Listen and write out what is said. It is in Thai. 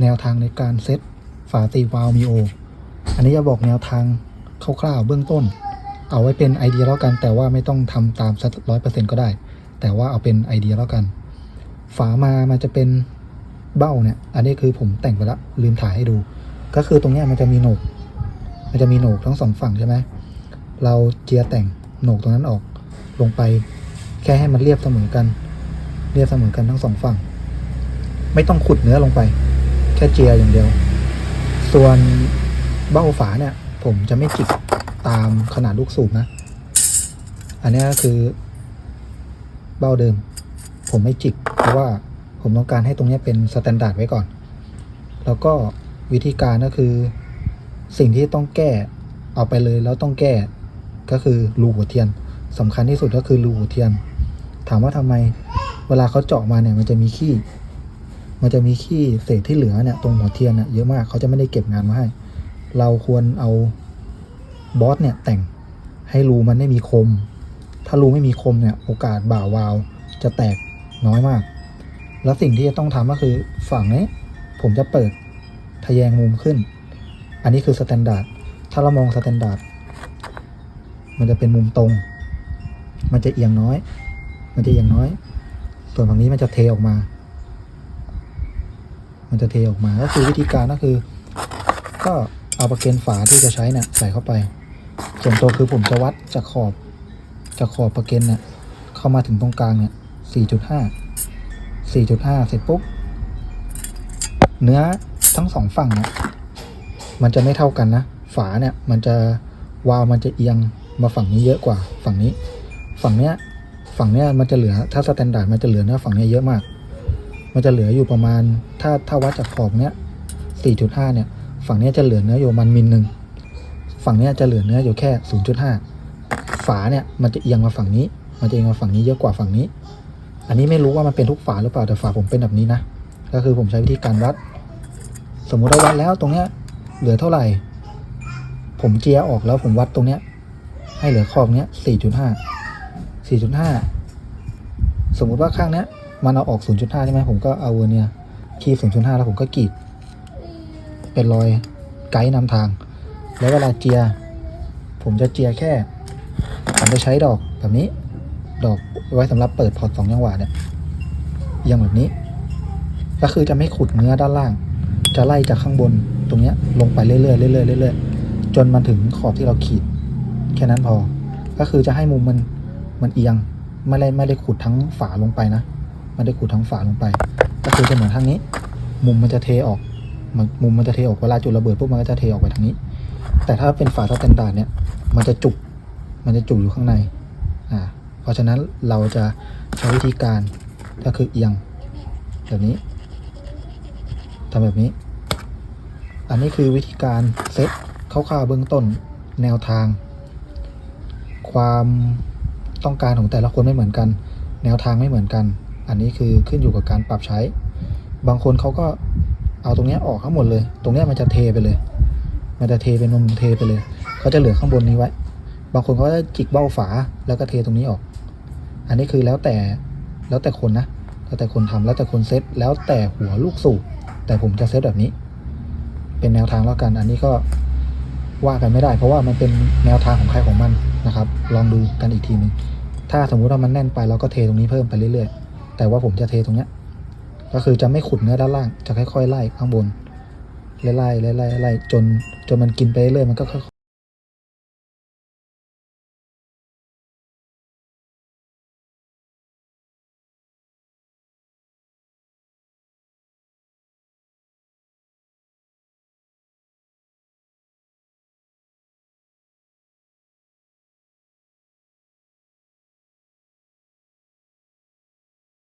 แนวทางในการเซตฝาตีวาล์วมีโอ อันนี้จะบอกแนวทางคร่าวๆเบื้องต้น เอาไว้เป็นไอเดียแล้วกัน แต่ว่าไม่ต้องทำตามสักร้อยเปอร์เซ็นต์ก็ได้ แต่ว่าเอาเป็นไอเดียแล้วกัน ฝามามันจะเป็นเบ้าเนี่ย อันนี้คือผมแต่งไปละลืมถ่ายให้ดู ก็คือตรงเนี้ยมันจะมีโหนก มันจะมีโหนกทั้งสองฝั่งใช่ไหมเราเจียแต่งโหนกตรงนั้นออกลงไป แค่ให้มันเรียบเสมอกัน เรียบเสมอกันทั้งสองฝั่ง ไม่ต้องขุดเนื้อลงไป ค่เจียอย่างเดียว ส่วนเบ้าฝาเนี่ย ผมจะไม่จิกตามขนาดลูกสูบนะ อันนี้ก็คือเบ้าเดิม ผมไม่จิก เพราะว่าผมต้องการให้ตรงนี้เป็นสแตนดาร์ดไว้ก่อน แล้วก็วิธีการก็คือ สิ่งที่ต้องแก้เอาไปเลยแล้วต้องแก้ก็คือรูหัวเทียนสำคัญที่สุดก็คือรูหัวเทียน ถามว่าทำไม เวลาเขาเจาะมาเนี่ยมันจะมีขี้ มันจะมีขี้เศษที่เหลือเนี่ยตรงหัวเทียนเนี่ยเยอะมากเขาจะไม่ได้เก็บงานมาให้ เราควรเอาบอสเนี่ยแต่งให้รูมันไม่มีคม ถ้ารูไม่มีคมเนี่ยโอกาสบ่าวาวจะแตกน้อยมาก แล้วสิ่งที่จะต้องทำก็คือฝั่งนี้ผมจะเปิดทะแยงมุมขึ้น อันนี้คือสแตนดาร์ด ถ้าเรามองสแตนดาร์ดมันจะเป็นมุมตรง มันจะเอียงน้อย มันจะเอียงน้อย ส่วนฝั่งนี้มันจะเทออกมา มันจะเทออกมา ก็คือวิธีการก็คือ ก็เอาประเกนฝาที่จะใช้เนี่ยใส่เข้าไป ส่วนตัวคือผมจะวัดจากขอบจากขอบประเกนเนี่ยเข้ามาถึงตรงกลางเนี่ย4.5 4.5 เสร็จปุ๊บ เนื้อทั้งสองฝั่งเนี่ยมันจะไม่เท่ากันนะ ฝาเนี่ยมันจะวาวมันจะเอียงมาฝั่งนี้เยอะกว่าฝั่งนี้ ฝั่งเนี้ยฝั่งเนี้ยมันจะเหลือถ้าสแตนดาร์ดมันจะเหลือเนื้อฝั่งเนี้ยเยอะมาก มันจะเหลืออยู่ประมาณ ถ้าถ้าวัดจากขอบเนี้ย 4.5 เนี่ย ฝั่งนี้จะเหลือเนื้ออยู่ประมันมิลหนึ่ง ฝั่งนี้จะเหลือเนื้ออยู่แค่ 0.5 ฝาเนี่ยมันจะเอียงมาฝั่งนี้ มันจะเอียงมาฝั่งนี้เยอะกว่าฝั่งนี้ อันนี้ไม่รู้ว่ามันเป็นทุกฝาหรือเปล่าแต่ฝาผมเป็นแบบนี้นะ ก็คือผมใช้วิธีการวัด สมมุติเราวัดแล้วตรงเนี้ยเหลือเท่าไหร่ ผมเจียออกแล้วผมวัดตรงเนี้ยให้เหลือขอบเนี้ย 4.5 4.5 สมมุติว่าข้างเนี้ย มันเอาออก 0.5 ใช่ไหมผมก็เอาเนียคีบ0.5 แล้วผมก็กรีด เป็นรอยไกด์นำทาง แล้วเวลาเจีย ผมจะเจียแค่ ผมจะใช้ดอกแบบนี้ ดอกไว้สำหรับเปิดพอร์ตสองจังหวะเนี่ยเอียังแบบนี้ ก็คือจะไม่ขุดเนื้อด้านล่าง จะไล่จากข้างบนตรงเนี้ยลงไปเรื่อยๆเรื่อยๆเรื่อยๆจนมันถึงขอบที่เราขีด แค่นั้นพอ ก็คือจะให้มุมมันมันเอียงไม่ได้ไม่ได้ขุดทั้งฝาลงไปนะ ม่ได้ขุดทั้งฝาลงไป ก็คือจะเหมือนทางนี้ มุมมันจะเทออกมันมุมมันจะเทออกเวลาจุดระเบิดปุ๊บมันก็จะเทออกไปทางนี้ แต่ถ้าเป็นฝาสแตนดาร์ดเนี่ย มันจะจุก มันจะจุกอยู่ข้างใน อ่า เพราะฉะนั้นเราจะใช้วิธีการก็คือเอียงแบบนี้ทำแบบนี้ อันนี้คือวิธีการเซตคร่าวๆเบื้องต้นแนวทาง ความต้องการของแต่ละคนไม่เหมือนกัน แนวทางไม่เหมือนกัน อันนี้คือขึ้นอยู่กับการปรับใช้ บางคนเขาก็เอาตรงนี้ออกทั้งหมดเลย ตรงนี้มันจะเทไปเลย มันจะเทเป็นนมเทไปเลย เขาจะเหลือข้างบนนี้ไว้ บางคนเขาจะจิกเบ้าฝาแล้วก็เทตรงนี้ออก อันนี้คือแล้วแต่แล้วแต่คนนะ แล้วแต่คนทำแล้วแต่คนเซตแล้วแต่หัวลูกสูบแต่ผมจะเซตแบบนี้ เป็นแนวทางแล้วกัน อันนี้ก็ว่ากันไม่ได้ เพราะว่ามันเป็นแนวทางของใครของมันนะครับ ลองดูกันอีกทีหนึ่งถ้าสมมุติว่ามันแน่นไปเราก็เทตรงนี้เพิ่มไปเรื่อยๆ แต่ว่าผมจะเทตรงเนี้ย ก็คือจะไม่ขุดเนื้อด้านล่าง จะค่อยๆไล่ข้างบนไล่ไล่ไล่ไล่จนจนมันกินไปเรื่อยมันก็ค่